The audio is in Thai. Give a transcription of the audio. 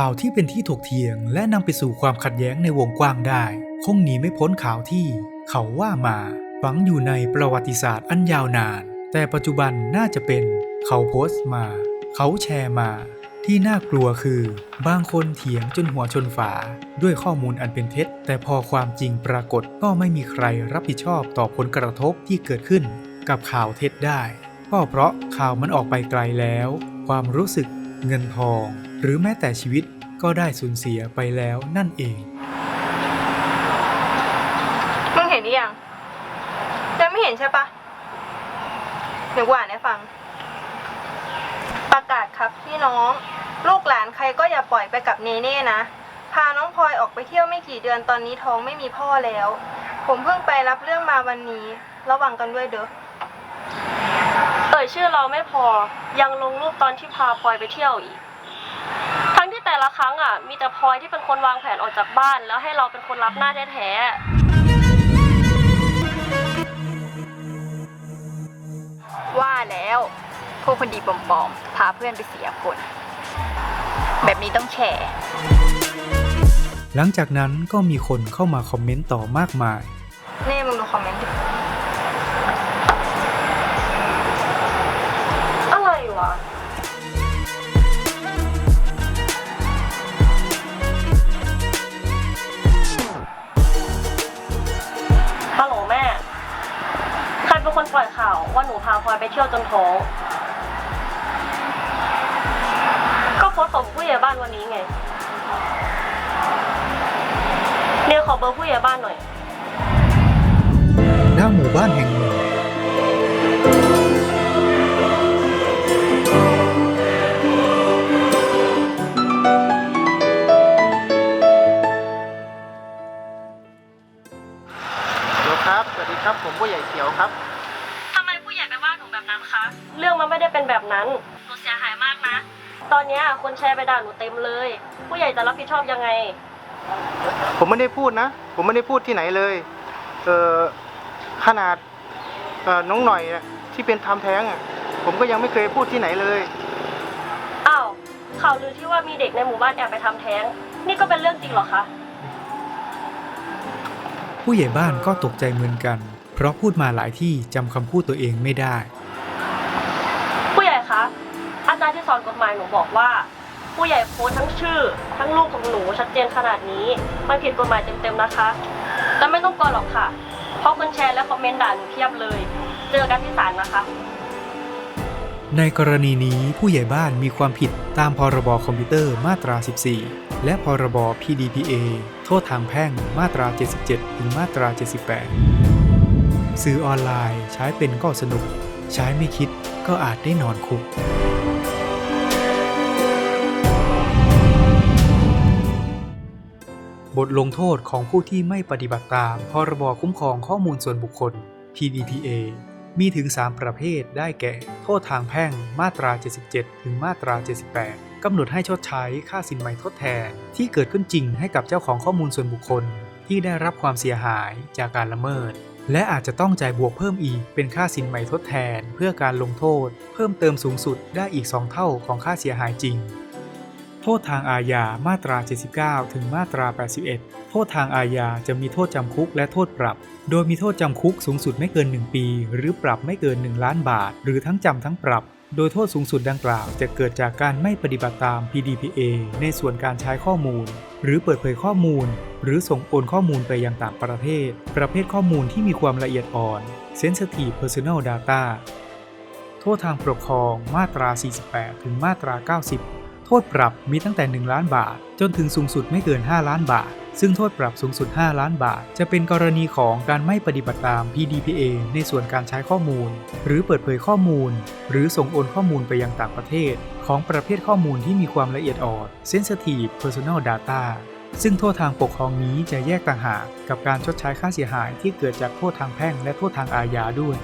ข่าวที่เป็นที่ถกเถียงและนำไปสู่ความขัดแย้งในวงกว้างได้ คงหนีไม่พ้นข่าวที่ เขาว่ามาฝังอยู่ในประวัติศาสตร์อันยาวนาน แต่ปัจจุบันน่าจะเป็น เขาโพสต์มา เขาแชร์มา ที่น่ากลัวคือ บางคนเถียงจนหัวชนฝา ด้วยข้อมูลอันเป็นเท็จ แต่พอความจริงปรากฏก็ไม่มีใครรับผิดชอบต่อผลกระทบที่เกิดขึ้น กับข่าวเท็จได้ ก็เพราะข่าวมันออกไปไกลแล้ว ความรู้สึก เงินทอง หรือแม้แต่ชีวิตก็ได้สูญเสียไปแล้วนั่นเองมึงเห็นหรือยังยังไม่เห็นใช่ปะเดี๋ยวกูอ่านให้ฟัง ประกาศครับพี่น้อง ลูกหลานใครก็อย่าปล่อยไปกับเนเน่นะ พาน้องพลอยออกไปเที่ยวไม่กี่เดือนตอนนี้ท้องไม่มีพ่อแล้ว ผมเพิ่งไปรับเรื่องมาวันนี้ ระวังกันด้วยเด้อเอ่ยชื่อเราไม่พอยังลงรูปตอนที่พาพลอยไปเที่ยวอีกทั้งที่แต่ละค รั้งอะ มีแต่พลอยที่เป็นคนวางแผนออกจากบ้าน แล้วให้เราเป็นคนรับหน้าแท้ๆว่าแล้วพวกคนดีปลอมๆ พาเพื่อนไปเสียคน แบบนี้ต้องแชร์ หลังจากนั้นก็มีคนเข้ามาคอมเมนต์ต่อมากมาย เน่มึงดูคอมเมนต์ดิอะไรวะ พาพลอยไปเที่ยวจนท้อง ก็โพสต์ของผู้ใหญ่บ้านวันนี้ไงเนี่ยขอเบอร์ผู้ใหญ่บ้านหน่อย หน้าหมู่บ้านแห่งหนึ่งเดี๋ยวครับ สวัสดีครับ ผมผู้ใหญ่เขียวครับ ไม่ได้เป็นแบบนั้นหนูเสียหายมากนะ ตอนเนี้ยคนแชร์ไปด่าหนูเต็มเลย ผู้ใหญ่จะรับผิดชอบยังไง ผมไม่ได้พูดนะ ผมไม่ได้พูดที่ไหนเลย เออขนาดเอ่อน้องหน่อยอะที่เป็นทำแท้งอะผมก็ยังไม่เคยพูดที่ไหนเลย อ้าวข่าวลือที่ว่ามีเด็กในหมู่บ้านแอบไปทำแท้ง นี่ก็เป็นเรื่องจริงเหรอคะ ผู้ใหญ่บ้านก็ตกใจเหมือนกัน เพราะพูดมาหลายที่จำคำพูดตัวเองไม่ได้ สอนกฎหมายหนูบอกว่า ผู้ใหญ่โพสต์ทั้งชื่อ ทั้งรูปของหนูชัดเจนขนาดนี้มันผิดกฎหมายเต็มๆนะคะแต่ไม่ต้องกลัวหรอกค่ะ เพราะคนแชร์และคอมเมนต์ด่าหนูเพียบเลย เจอกันที่ศาลนะคะ ในกรณีนี้ผู้ใหญ่บ้านมีความผิดตามพรบคอมพิวเตอร์มาตรา 14 และพรบ PDPA โทษทางแพ่งมาตรา 77 ถึงมาตรา 78 สื่อออนไลน์ใช้เป็นก็สนุก ใช้ไม่คิดก็อาจได้นอนคุก บทลงโทษของผู้ที่ไม่ปฏิบัติตาม พรบคุ้มครองข้อมูลส่วนบุคคล PDPA มีถึง 3 ประเภทได้แก่ โทษทางแพ่งมาตรา 77 ถึงมาตรา 78 กำหนดให้ชดใช้ค่าสินไหมทดแทน ที่เกิดขึ้นจริงให้กับเจ้าของข้อมูลส่วนบุคคล ที่ได้รับความเสียหายจากการละเมิด และอาจจะต้องจ่ายบวกเพิ่มอีกเป็นค่าสินไหมทดแทน เพื่อการลงโทษ เพิ่มเติมสูงสุดได้อีก 2 เท่าของค่าเสียหายจริง โทษทางอาญามาตรา 79 ถึงมาตรา 81 โทษทางอาญาจะมีโทษจำคุกและโทษปรับ โดยมีโทษจำคุกสูงสุดไม่เกิน 1 ปี หรือปรับไม่เกิน 1 ล้านบาท หรือทั้งจำทั้งปรับ โดยโทษสูงสุดดังกล่าวจะเกิดจากการไม่ปฏิบัติตาม PDPA ในส่วนการใช้ข้อมูล หรือเปิดเผยข้อมูล หรือส่งโอนข้อมูลไปยังต่างประเทศ ประเภทข้อมูลที่มีความละเอียดอ่อน Sensitive Personal Data โทษทางปกครองมาตรา 48 ถึงมาตรา 90 โทษปรับมีตั้งแต่ 1 ล้านบาท จนถึงสูงสุดไม่เกิน 5 ล้านบาท ซึ่งโทษปรับสูงสุด 5 ล้านบาท จะเป็นกรณีของการไม่ปฏิบัติตาม PDPA ในส่วนการใช้ข้อมูล หรือเปิดเผยข้อมูล หรือส่งโอนข้อมูลไปยังต่างประเทศ ของประเภทข้อมูลที่มีความละเอียดอ่อน Sensitive Personal Data ซึ่งโทษทางปกครองนี้จะแยกต่างหากกับการชดใช้ค่าเสียหายที่เกิดจากโทษทางแพ่งและโทษทางอาญาด้วย